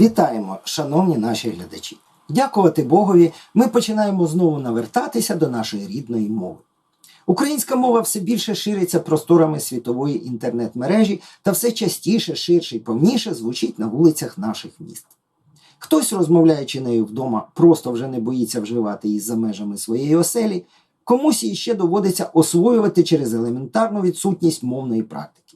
Вітаємо, шановні наші глядачі! Дякувати Богові, ми починаємо знову навертатися до нашої рідної мови. Українська мова все більше шириться просторами світової інтернет-мережі та все частіше, ширше і повніше звучить на вулицях наших міст. Хтось, розмовляючи нею вдома, просто вже не боїться вживати її за межами своєї оселі, комусь її ще доводиться освоювати через елементарну відсутність мовної практики.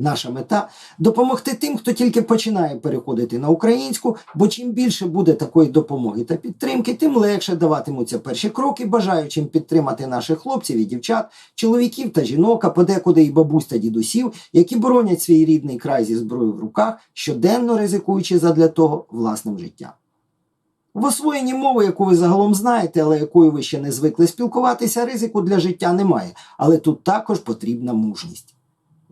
Наша мета допомогти тим, хто тільки починає переходити на українську, бо чим більше буде такої допомоги та підтримки, тим легше даватимуться перші кроки, бажаючим підтримати наших хлопців і дівчат, чоловіків та жінок, а подекуди і бабусь та дідусів, які боронять свій рідний край зі зброєю в руках, щоденно ризикуючи задля того власним життям. В освоєнні мови, яку ви загалом знаєте, але якою ви ще не звикли спілкуватися, ризику для життя немає, але тут також потрібна мужність.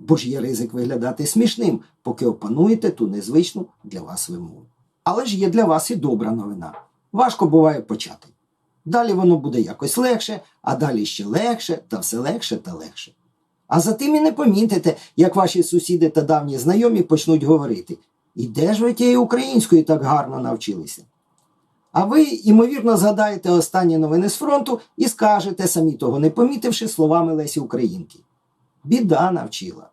Бо ж є ризик виглядати смішним, поки опануєте ту незвичну для вас вимогу. Але ж є для вас і добра новина. Важко буває почати. Далі воно буде якось легше, а далі ще легше та все легше та легше. А за тим і не помітите, як ваші сусіди та давні знайомі почнуть говорити: І де ж ви тієї української так гарно навчилися? А ви, ймовірно, згадаєте останні новини з фронту і скажете, самі того не помітивши словами Лесі Українки. Біда навчила.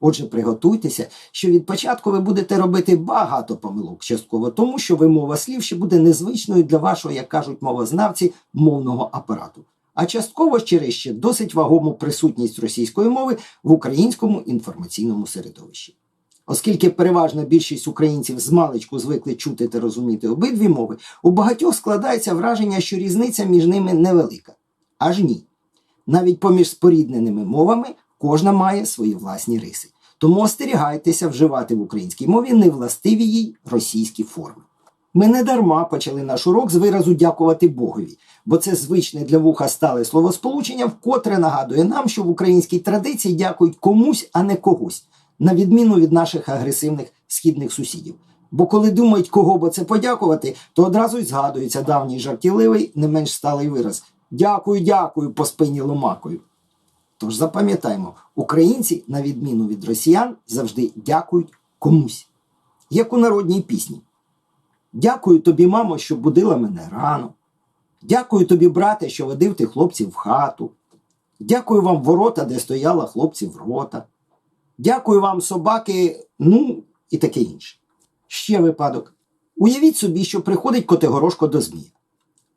Отже, приготуйтеся, що від початку ви будете робити багато помилок, частково тому, що вимова слів ще буде незвичною для вашого, як кажуть мовознавці, мовного апарату, а частково через ще досить вагому присутність російської мови в українському інформаційному середовищі. Оскільки переважна більшість українців з маличку звикли чути та розуміти обидві мови, у багатьох складається враження, що різниця між ними невелика. Аж ні. Навіть поміж спорідненими мовами кожна має свої власні риси. Тому остерігайтеся вживати в українській мові невластиві їй російські форми. Ми не дарма почали наш урок з виразу дякувати Богові, бо це звичне для вуха стале словосполучення, вкотре нагадує нам, що в українській традиції дякують комусь, а не когось, на відміну від наших агресивних східних сусідів. Бо коли думають, кого б це подякувати, то одразу й згадується давній жартівливий, не менш сталий вираз Дякую, дякую по спині ломакою. Тож запам'ятаймо, українці, на відміну від росіян, завжди дякують комусь. Як у народній пісні. Дякую тобі, мамо, що будила мене рано. Дякую тобі, брате, що водив ти хлопців в хату. Дякую вам ворота, де стояла хлопців рота. Дякую вам, собаки, ну і таке інше. Ще випадок. Уявіть собі, що приходить Котигорошко до Змія.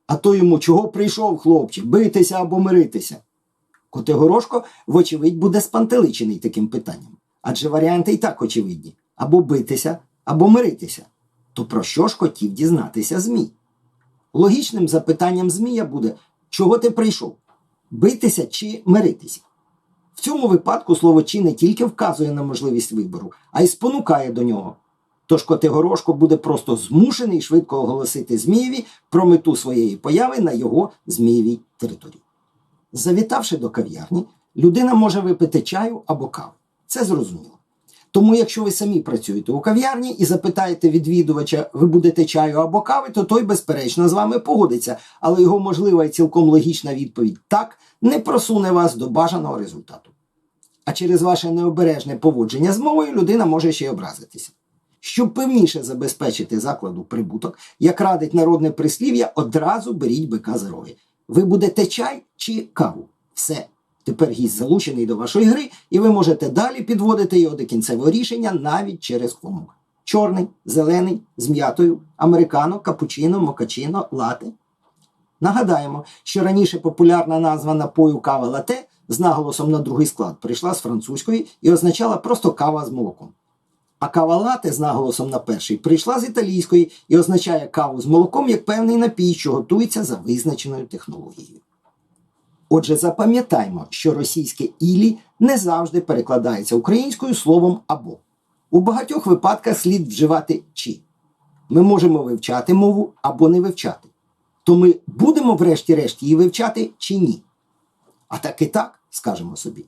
А то йому чого прийшов, хлопче, битися або миритися? Котигорошко, вочевидь, буде спантеличений таким питанням. Адже варіанти і так очевидні або битися, або миритися. То про що ж хотів дізнатися Змій? Логічним запитанням Змія буде, чого ти прийшов? Битися чи миритися? В цьому випадку слово чи не тільки вказує на можливість вибору, а й спонукає до нього. Тож Котигорошко буде просто змушений швидко оголосити Змієві про мету своєї появи на його Змієвій території. Завітавши до кав'ярні, людина може випити чаю або каву. Це зрозуміло. Тому, якщо ви самі працюєте у кав'ярні і запитаєте відвідувача, ви будете чаю або кави, то той, безперечно, з вами погодиться, але його можлива і цілком логічна відповідь так не просуне вас до бажаного результату. А через ваше необережне поводження з мовою людина може ще й образитися. Щоб певніше забезпечити закладу прибуток, як радить народне прислів'я, одразу беріть бика за роги. Ви будете чай чи каву. Все. Тепер гість залучений до вашої гри, і ви можете далі підводити його до кінцевого рішення навіть через кому. Чорний, зелений, з м'ятою, американо, капучино, мокачино, лате. Нагадаємо, що раніше популярна назва напою кава лате з наголосом на другий склад прийшла з французької і означала просто кава з молоком. А кава лате з наголосом на перший прийшла з італійської і означає каву з молоком як певний напій, що готується за визначеною технологією. Отже, запам'ятаймо, що російське ілі не завжди перекладається українською словом або. У багатьох випадках слід вживати чи. Ми можемо вивчати мову або не вивчати. То ми будемо, врешті-решт, її вивчати чи ні. А так і так, скажемо собі.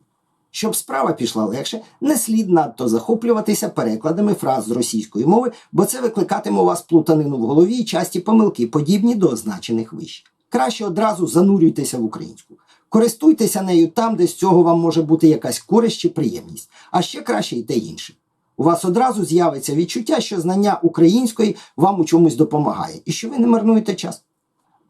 Щоб справа пішла легше, не слід надто захоплюватися перекладами фраз з російської мови, бо це викликатиме у вас плутанину в голові і часті помилки, подібні до означених вище. Краще одразу занурюйтеся в українську. Користуйтеся нею там, де з цього вам може бути якась користь чи приємність, а ще краще й те інше. У вас одразу з'явиться відчуття, що знання української вам у чомусь допомагає і що ви не марнуєте час.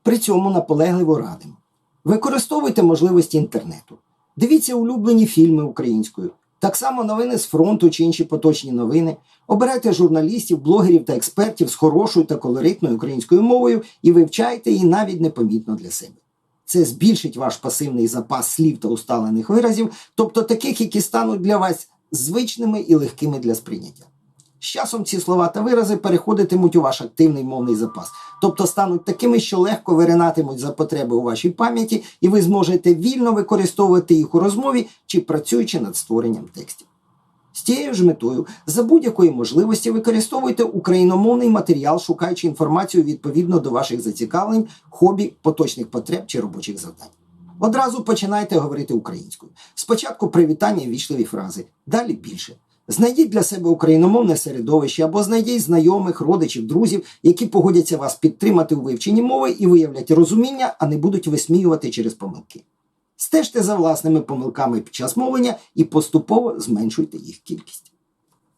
При цьому наполегливо радимо. Використовуйте можливості інтернету. Дивіться улюблені фільми українською. Так само новини з фронту чи інші поточні новини. Обирайте журналістів, блогерів та експертів з хорошою та колоритною українською мовою і вивчайте її навіть непомітно для себе. Це збільшить ваш пасивний запас слів та усталених виразів, тобто таких, які стануть для вас звичними і легкими для сприйняття. З часом ці слова та вирази переходитимуть у ваш активний мовний запас, тобто стануть такими, що легко виринатимуть за потреби у вашій пам'яті, і ви зможете вільно використовувати їх у розмові чи працюючи над створенням текстів. З тією ж метою за будь-якої можливості використовуйте україномовний матеріал, шукаючи інформацію відповідно до ваших зацікавлень, хобі, поточних потреб чи робочих завдань. Одразу починайте говорити українською. Спочатку привітання і вічливі фрази, далі більше. Знайдіть для себе україномовне середовище або знайдіть знайомих, родичів, друзів, які погодяться вас підтримати у вивченні мови і виявлять розуміння, а не будуть висміювати через помилки. Стежте за власними помилками під час мовлення і поступово зменшуйте їх кількість.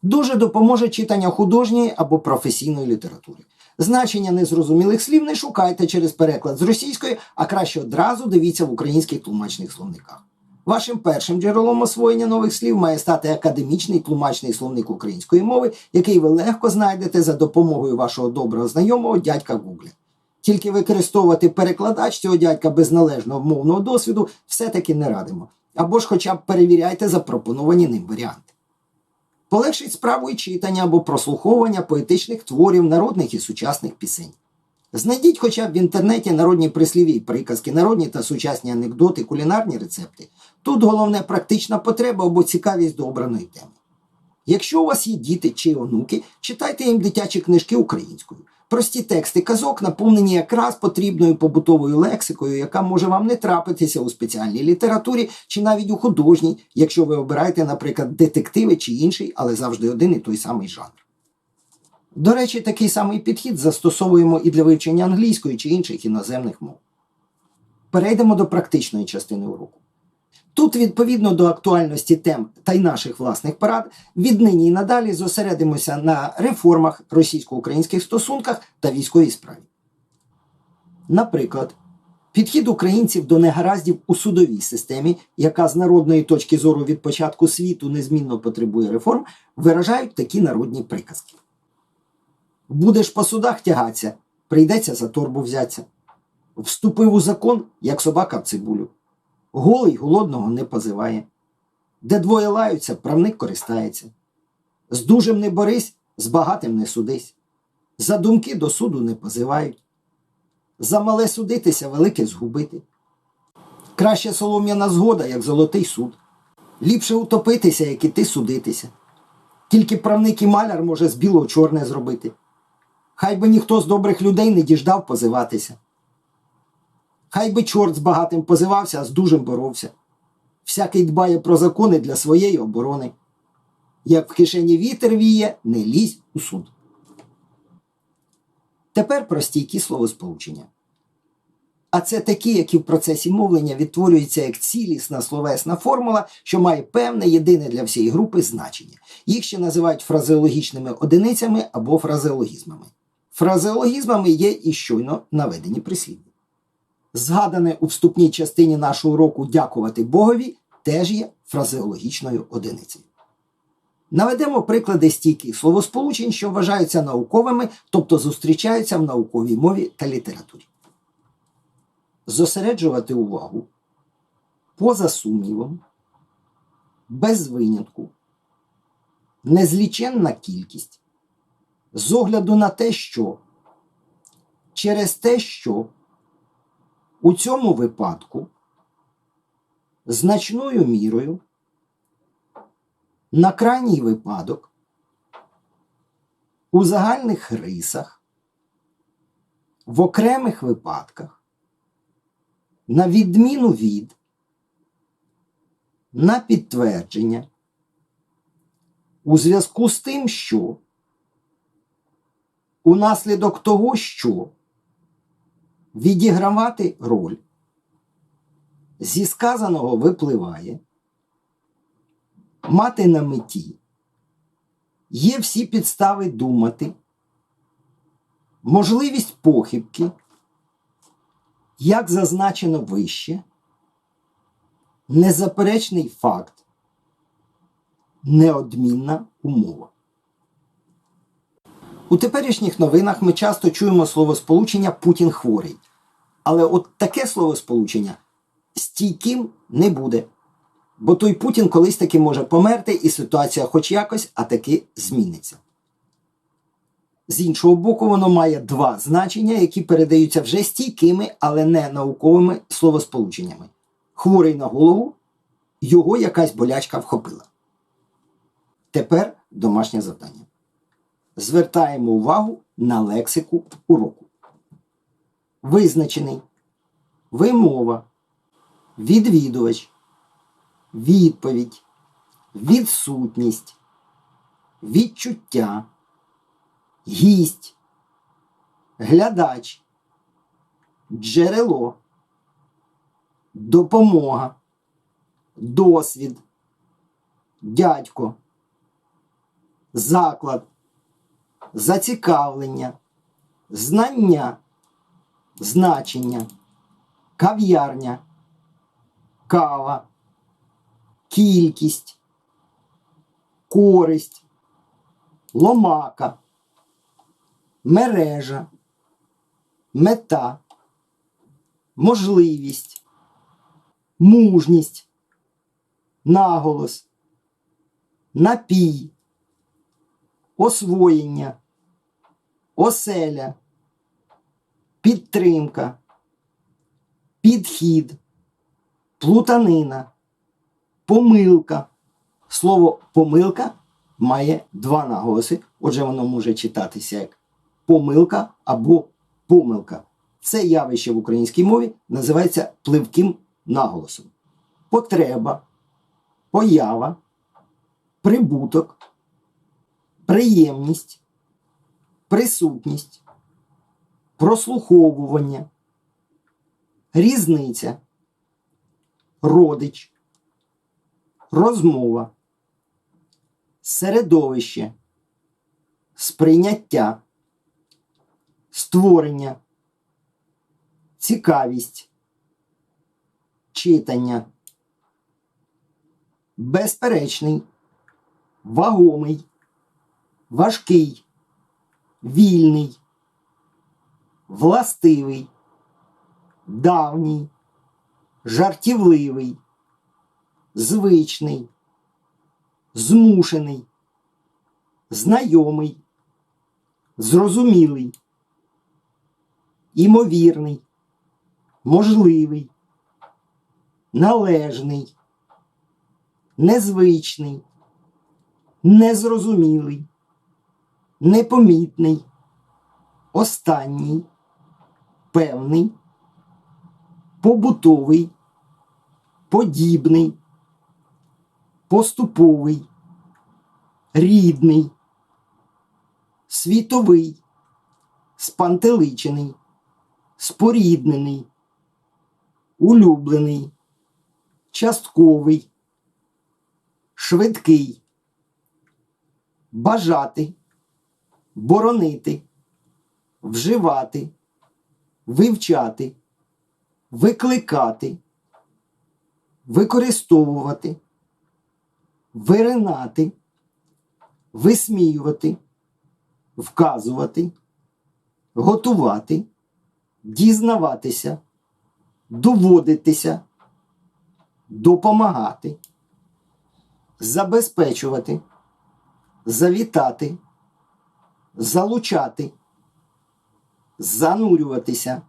Дуже допоможе читання художньої або професійної літератури. Значення незрозумілих слів не шукайте через переклад з російської, а краще одразу дивіться в українських тлумачних словниках. Вашим першим джерелом освоєння нових слів має стати академічний тлумачний словник української мови, який ви легко знайдете за допомогою вашого доброго знайомого дядька Гугля. Тільки використовувати перекладач цього дядька без належного мовного досвіду все-таки не радимо. Або ж хоча б перевіряйте запропоновані ним варіанти. Полегшить справу і читання або прослуховування поетичних творів народних і сучасних пісень. Знайдіть хоча б в інтернеті народні прислів'я і приказки, народні та сучасні анекдоти, кулінарні рецепти. Тут головне практична потреба або цікавість до обраної теми. Якщо у вас є діти чи онуки, читайте їм дитячі книжки українською. Прості тексти казок наповнені якраз потрібною побутовою лексикою, яка може вам не трапитися у спеціальній літературі чи навіть у художній, якщо ви обираєте, наприклад, детективи чи інший, але завжди один і той самий жанр. До речі, такий самий підхід застосовуємо і для вивчення англійської чи інших іноземних мов. Перейдемо до практичної частини уроку. Тут, відповідно до актуальності тем та й наших власних порад, віднині і надалі зосередимося на реформах російсько-українських стосунках та військовій справі. Наприклад, підхід українців до негараздів у судовій системі, яка з народної точки зору від початку світу незмінно потребує реформ, виражають такі народні приказки. Будеш по судах тягатися, прийдеться за торбу взяться. Вступив у закон, як собака в цибулю. Голий голодного не позиває. Де двоє лаються, правник користається. З дужим не борись, з багатим не судись. За думки до суду не позивають. За мале судитися, велике згубити. Краще солом'яна згода, як золотий суд. Ліпше утопитися, як іти судитися. Тільки правник і маляр може з білого чорне зробити. Хай би ніхто з добрих людей не діждав позиватися. Хай би чорт з багатим позивався, а з дужим боровся. Всякий дбає про закони для своєї оборони. Як в кишені вітер віє, не лізь у суд. Тепер про стійкі словосполучення. А це такі, які в процесі мовлення відтворюються як цілісна словесна формула, що має певне єдине для всієї групи значення. Їх ще називають фразеологічними одиницями або фразеологізмами. Фразеологізмами є і щойно наведені прислів'я. Згадане у вступній частині нашого уроку дякувати Богові теж є фразеологічною одиницею. Наведемо приклади стійких словосполучень, що вважаються науковими, тобто зустрічаються в науковій мові та літературі. Зосереджувати увагу поза сумнівом, без винятку, незліченна кількість, з огляду на те, що через те, що у цьому випадку значною мірою на крайній випадок у загальних рисах, в окремих випадках, на відміну від, на підтвердження, у зв'язку з тим, що унаслідок того, що відігравати роль зі сказаного випливає мати на меті є всі підстави думати, можливість похибки, як зазначено вище, незаперечний факт, неодмінна умова. У теперішніх новинах ми часто чуємо словосполучення Путін хворий. Але от таке словосполучення стійким не буде. Бо той Путін колись таки може померти, і ситуація хоч якось, а таки зміниться. З іншого боку, воно має два значення, які передаються вже стійкими, але не науковими словосполученнями. Хворий на голову, його якась болячка вхопила. Тепер домашнє завдання. Звертаємо увагу на лексику уроку. Визначений. Вимова, відвідувач, відповідь, відсутність, відчуття, гість, глядач, джерело, допомога, досвід, дядько, заклад, зацікавлення, знання, значення, кав'ярня, кава, кількість, користь, ломака, мережа, мета, можливість, мужність, наголос, напій, освоєння, оселя, підтримка, підхід, плутанина, помилка. Слово помилка має два наголоси. Отже, воно може читатися як помилка або помилка. Це явище в українській мові називається пливким наголосом. Потреба, поява, прибуток, приємність, присутність, прослуховування, різниця, родич, розмова, середовище, сприйняття, створення, цікавість, читання, безперечний, вагомий, важкий, вільний, властивий, давній, жартівливий, звичний, змушений, знайомий, зрозумілий, імовірний, можливий, належний, незвичний, незрозумілий, непомітний, останній, певний, побутовий, подібний, поступовий, рідний, світовий, спантеличений, споріднений, улюблений, частковий, швидкий, бажати, боронити, вживати, вивчати, викликати, використовувати, виринати, висміювати, вказувати, готувати, дізнаватися, доводитися, допомагати, забезпечувати, завітати, залучати, занурюватися,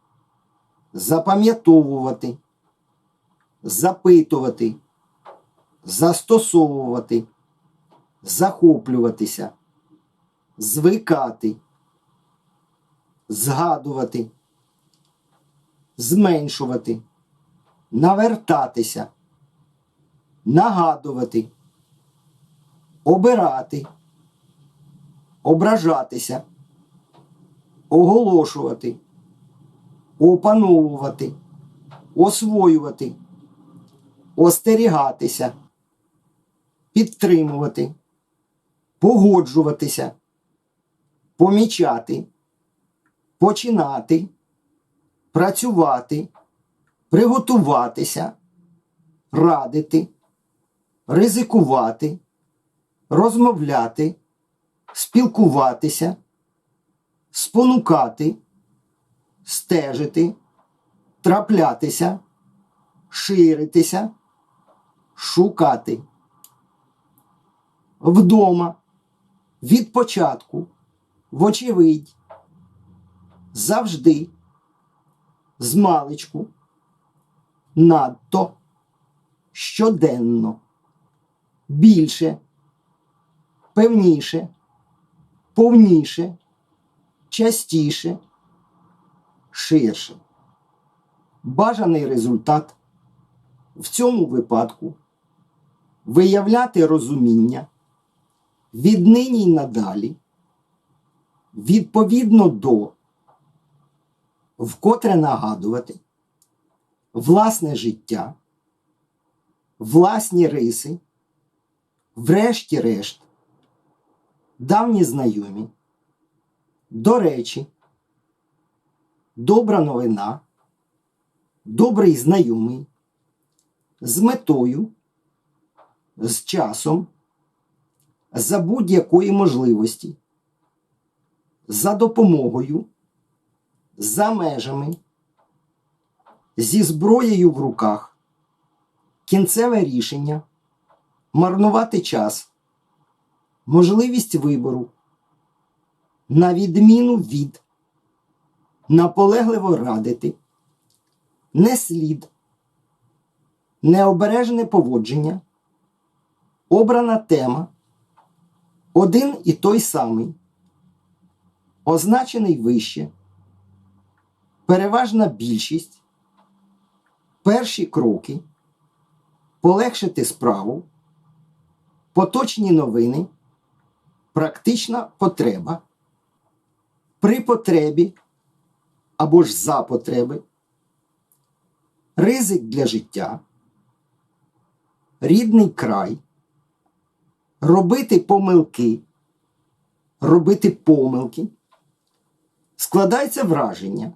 запам'ятовувати, запитувати, застосовувати, захоплюватися, звикати, згадувати, зменшувати, навертатися, нагадувати, обирати, ображатися, оголошувати, опановувати, освоювати, остерігатися, підтримувати, погоджуватися, помічати, починати, працювати, приготуватися, радити, ризикувати, розмовляти, спілкуватися, спонукати, стежити, траплятися, ширитися, шукати. Вдома, від початку, вочевидь, завжди, змалечку, надто, щоденно, більше, певніше, повніше, частіше, ширше. Бажаний результат в цьому випадку виявляти розуміння віднині й надалі, відповідно до, вкотре нагадувати, власне життя, власні риси, врешті-решт, давні знайомі, до речі, добра новина, добрий знайомий, з метою, з часом, за будь-якої можливості, за допомогою, за межами, зі зброєю в руках, кінцеве рішення, марнувати час, можливість вибору, на відміну від, наполегливо радити, не слід, необережне поводження, обрана тема, один і той самий, означений вище, переважна більшість, перші кроки, полегшити справу, поточні новини, практична потреба, при потребі або ж за потреби, ризик для життя, рідний край, робити помилки, робити помилки, складається враження,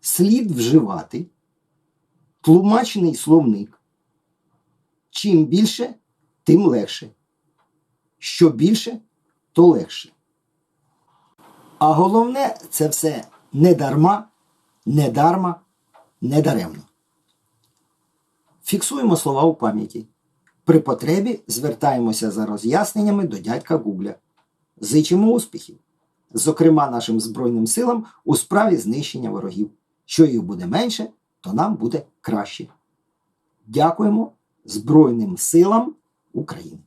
слід вживати, тлумачений словник. Чим більше, тим легше. Що більше, то легше. А головне, це все не дарма, не дарма, не даремно. Фіксуємо слова у пам'яті. При потребі звертаємося за роз'ясненнями до дядька Гугля. Зичимо успіхів, зокрема нашим Збройним силам у справі знищення ворогів. Що їх буде менше, то нам буде краще. Дякуємо Збройним силам України.